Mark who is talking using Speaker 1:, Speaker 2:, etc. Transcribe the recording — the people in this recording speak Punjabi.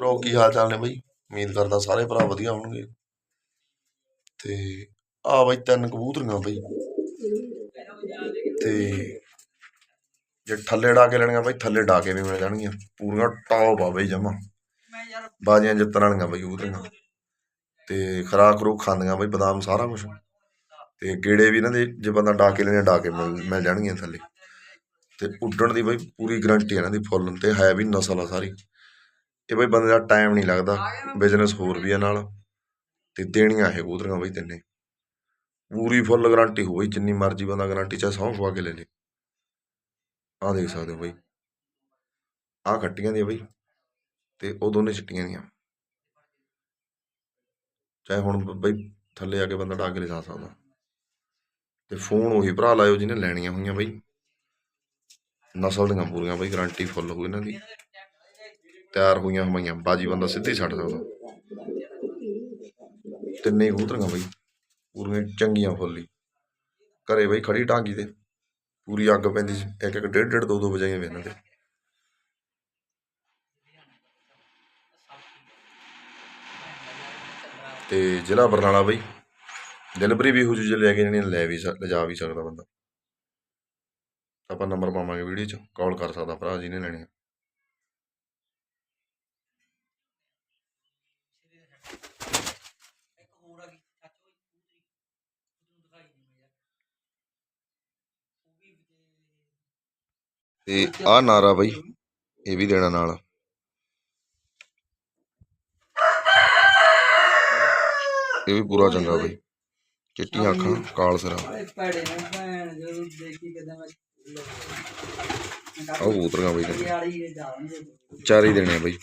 Speaker 1: ਭਰਾਓ ਕੀ ਹਾਲ ਚਾਲ ਨੇ ਬਾਈ? ਉਮੀਦ ਕਰਦਾ ਸਾਰੇ ਭਰਾ ਵਧੀਆ ਹੋਣਗੇ। ਤੇ ਆ ਬਈ ਤਿੰਨ ਕਬੂਤਰੀਆਂ ਬਈ। ਤੇ ਜੇ ਥੱਲੇ ਡਾ ਕੇ ਲੈਣੀਆਂ ਬਈ ਥੱਲੇ ਡਾ ਕੇ ਵੀ ਮਿਲ ਜਾਣਗੀਆਂ। ਪੂਰੀਆਂ ਟੌਪ ਆ ਬਈ ਜਮਾ। ਬਾਜੀਆਂ ਜਿੱਤਣ ਵਾਲੀਆਂ ਬਈ ਕਬੂਤਰੀਆਂ। ਤੇ ਖਰਾਕ ਖਰੂਕ ਖਾਂਦੀਆਂ ਬਈ, ਬਦਾਮ ਸਾਰਾ ਕੁਝ ਤੇ ਗੇੜੇ ਵੀ ਇਹਨਾਂ ਦੇ, ਜੇ ਬੰਦਾ ਡਾ ਕੇ ਲੈਣੇ ਡਾ ਕੇ ਮਿਲ ਮਿਲ ਜਾਣਗੀਆਂ ਥੱਲੇ। ਤੇ ਉੱਡਣ ਦੀ ਬਈ ਪੂਰੀ ਗਰੰਟੀ ਇਹਨਾਂ ਦੀ ਫੁੱਲ। ਤੇ ਹੈ ਵੀ ਨਸਲ ਆ ਸਾਰੀ। ਇਹ ਬਈ ਬੰਦੇ ਦਾ ਟਾਈਮ ਨਹੀਂ ਲੱਗਦਾ ਬਿਜ਼ਨਸ ਹੋਰ ਵੀ ਆ ਨਾਲ। ਤੇ ਦੇਣੀਆਂ ਇਹ ਕਬੂਤਰੀਆਂ ਬਈ ਤਿੰਨੇ। ਪੂਰੀ ਫੁੱਲ ਗਾਰੰਟੀ ਹੋਈ ਜਿੰਨੀ ਮਰਜ਼ੀ ਬੰਦਾ ਗਾਰੰਟੀ ਚਾਹੇ ਸੌਂ ਖਵਾ ਕੇ ਲੈ ਲੇ। ਆਹ ਦੇਖ ਸਕਦੇ ਹੋ ਬਈ। ਆਹ ਖੱਟੀਆਂ ਦੀਆਂ ਬਈ। ਤੇ ਉਹ ਦੋਨੇ ਚਿੱਟੀਆਂ ਦੀਆਂ। ਚਾਹੇ ਹੁਣ ਬਈ ਥੱਲੇ ਆ ਕੇ ਬੰਦਾ ਡਾ ਕੇ ਲਿਜਾ ਸਕਦਾ। ਤੇ ਫੋਨ ਉਹੀ ਭਰਾ ਲਾਇਓ ਜਿਹਨੇ ਲੈਣੀਆਂ ਹੋਈਆਂ ਬਈ। ਨਸਲ ਦੀਆਂ ਪੂਰੀਆਂ ਬਈ ਗਾਰੰਟੀ ਫੁੱਲ ਹੋ ਇਹਨਾਂ ਦੀ। ਤਿਆਰ ਹੋਈਆਂ ਹਮਾਈਆਂ ਬਾਜੀ ਬੰਦਾ ਸਿੱਧੀ ਛੱਡ ਸਕਦਾ। ਤਿੰਨੇ ਹੀ ਕਬੂਤਰੀਆਂ ਬਈ, ਪੂਰੀਆਂ ਚੰਗੀਆਂ ਫੁੱਲੀ। ਘਰੇ ਬਈ ਖੜੀ ਟਾਂਗੀ ਤੇ, ਪੂਰੀ ਅੱਗ ਪੈਂਦੀ ਸੀ, ਇੱਕ ਇੱਕ ਡੇਢ ਡੇਢ ਦੋ ਦੋ ਵਜਾਈਆਂ ਵੀ ਇਹਨਾਂ ਦੇ। ਤੇ ਜ਼ਿਲ੍ਹਾ ਬਰਨਾਲਾ ਬਈ ਡਿਲੀਵਰੀ ਵੀ ਹੋ ਜੂ ਜੇ ਲੈ ਕੇ ਜਾਣੀ ਲੈ ਵੀ ਲਿਜਾ ਵੀ ਸਕਦਾ ਬੰਦਾ। ਆਪਾਂ ਨੰਬਰ ਪਾਵਾਂਗੇ ਵੀਡੀਓ 'ਚ, ਕਾਲ ਕਰ ਸਕਦਾ ਭਰਾ ਜੀ ਨੇ ਲੈਣੀ ਤੇ ਆ ਨਾਰਾ ਬਈ, ਇਹ ਵੀ ਦੇਣਾ ਨਾਲ। ਇਹ ਵੀ ਪੂਰਾ ਚੰਗਾ ਬਈ। ਚਿੱਟੀਆਂ ਅੱਖਾਂ, ਕਾਲ ਸਿਰਾ।
Speaker 2: ਭੈੜੇ
Speaker 1: ਆਹ ਕਬੂਤਰੀਆਂ ਬਈ। ਚਾਰ ਹੀ ਦੇਣੇ ਬਈ।